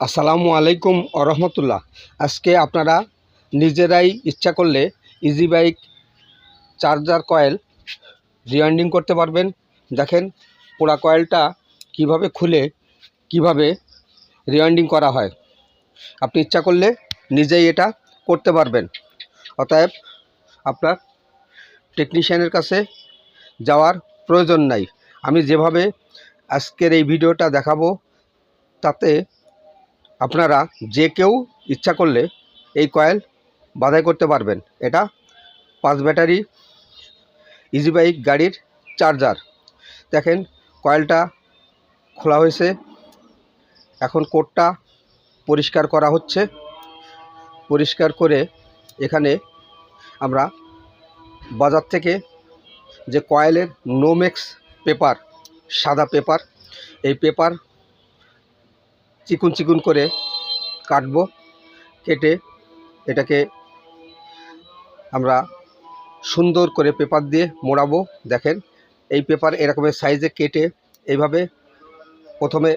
আসসালামু আলাইকুম আরহামতুল্লাহ আজকে আপনারা নিজেরাই ইচ্ছা করলে easy bike charger coil rewinding করতে পারবেন। দেখেন, পোড়া কয়েলটা কীভাবে খুলে, কীভাবে রিওয়াইন্ডিং করা হয়। আপনি ইচ্ছা করলে নিজেই এটা করতে পারবেন। অতএব, আপনার টেকনিশিয়ানের কাছে যাওয়ার প্রয়োজন নাই। আমি যেভাবে আজকের এই ভিডিওটা দেখাবো, তাতে আপনারা যে কেউ ইচ্ছা করলে এই কয়েল বাধাই করতে পারবেন। এটা পাঁচ ব্যাটারি ইজি বাইক গাড়ির চার্জার দেখেন, কয়েলটা খোলা হয়েছে। এখন কোডটা পরিষ্কার করা হচ্ছে। পরিষ্কার করে এখানে আমরা বাজার থেকে যে কয়েলের নোমেক্স পেপার সাদা পেপার এই পেপার চিকুন চিকুন করে কাটবো, কেটে এটাকে আমরা সুন্দর করে পেপার দিয়ে মোড়াবো। দেখেন, এই পেপার এরকমের সাইজে কেটে এইভাবে প্রথমে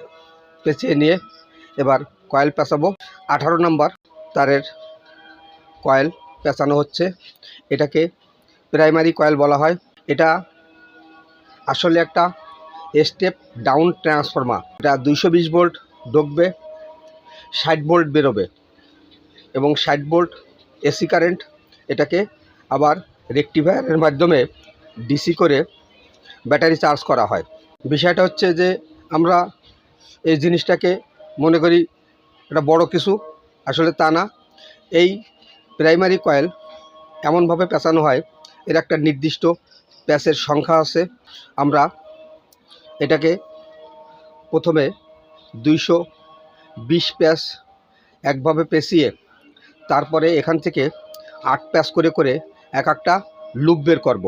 পেঁচিয়ে নিয়ে এবার কয়েল পেঁচাবো। আঠারো নাম্বার তারের কয়েল পেঁচানো হচ্ছে। এটাকে প্রাইমারি কয়েল বলা হয়। এটা আসলে একটা স্টেপ ডাউন ট্রান্সফর্মার। এটা দুইশো বিশ ভোল্ট ঢুকবে ষাট ভোল্ট বেরোবে এবং ষাট ভোল্ট এসি কারেন্ট এটাকে আবার রেকটিফায়ারের মাধ্যমে ডিসি করে ব্যাটারি চার্জ করা হয়। বিষয়টা হচ্ছে যে আমরা এই জিনিসটাকে মনে করি এটা বড় কিছু, আসলে তা না। এই প্রাইমারি কয়েল এমনভাবে পেঁচানো হয়, এর একটা নির্দিষ্ট প্যাচের সংখ্যা আছে। আমরা এটাকে প্রথমে দুইশো বিশ প্যাচ একভাবে পেঁচিয়ে তারপরে এখান থেকে আট প্যাচ করে করে এক একটা লুপ বের করব।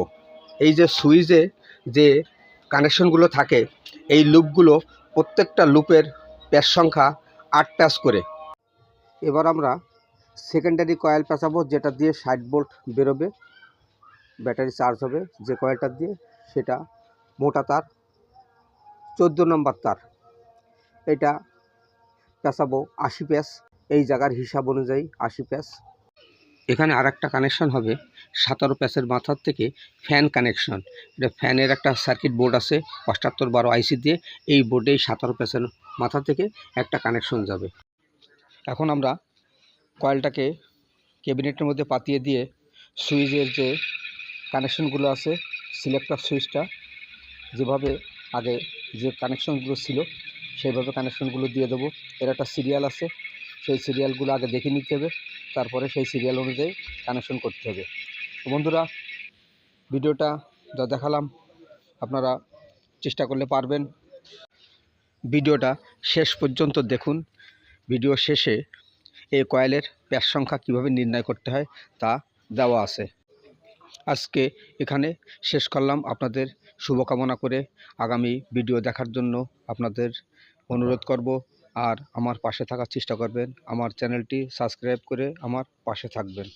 এই যে সুইচে যে কানেকশনগুলো থাকে, এই লুপগুলো প্রত্যেকটা লুপের প্যাচ সংখ্যা আট প্যাচ করে এবার আমরা সেকেন্ডারি কয়েল পেঁচাবো, যেটা দিয়ে ষাট ভোল্ট বেরোবে, ব্যাটারি চার্জ হবে যে কয়েলটা দিয়ে, সেটা মোটা তার, চোদ্দ নম্বর তার এটা পেঁচাবো আশি প্যাচ এই জায়গার হিসাব অনুযায়ী আশি প্যাচ এখানে আর একটা কানেকশন হবে, সাতারো প্যাচের মাথার থেকে ফ্যান কানেকশন এটা ফ্যানের একটা সার্কিট বোর্ড আছে অষ্টাত্তর বারো আইসি দিয়ে এই বোর্ডেই সাতারো প্যাচের মাথা থেকে একটা কানেকশন যাবে। এখন আমরা কয়েলটাকে ক্যাবিনেটের মধ্যে পাতিয়ে দিয়ে সুইচের যে কানেকশনগুলো আছে সিলেক্টর সুইচটা, যেভাবে আগে যে কানেকশনগুলো ছিল সেইভাবে কানেকশনগুলো দিয়ে দেবো। এর একটা সিরিয়াল আছে, সেই সিরিয়ালগুলো আগে দেখে নিতে হবে, তারপরে সেই সিরিয়াল অনুযায়ী কানেকশন করতে হবে। বন্ধুরা, ভিডিওটা যা দেখালাম, আপনারা চেষ্টা করলে পারবেন। ভিডিওটা শেষ পর্যন্ত দেখুন। ভিডিও শেষে এই কয়েলের প্যাচ সংখ্যা কীভাবে নির্ণয় করতে হয় তা দেওয়া আছে। আজকে এখানে শেষ করলাম। আপনাদের শুভকামনা করে আগামী ভিডিও দেখার জন্য আপনাদের অনুরোধ করব আর আমার পাশে থাকার চেষ্টা করবেন। আমার চ্যানেলটি সাবস্ক্রাইব করে আমার পাশে থাকবেন।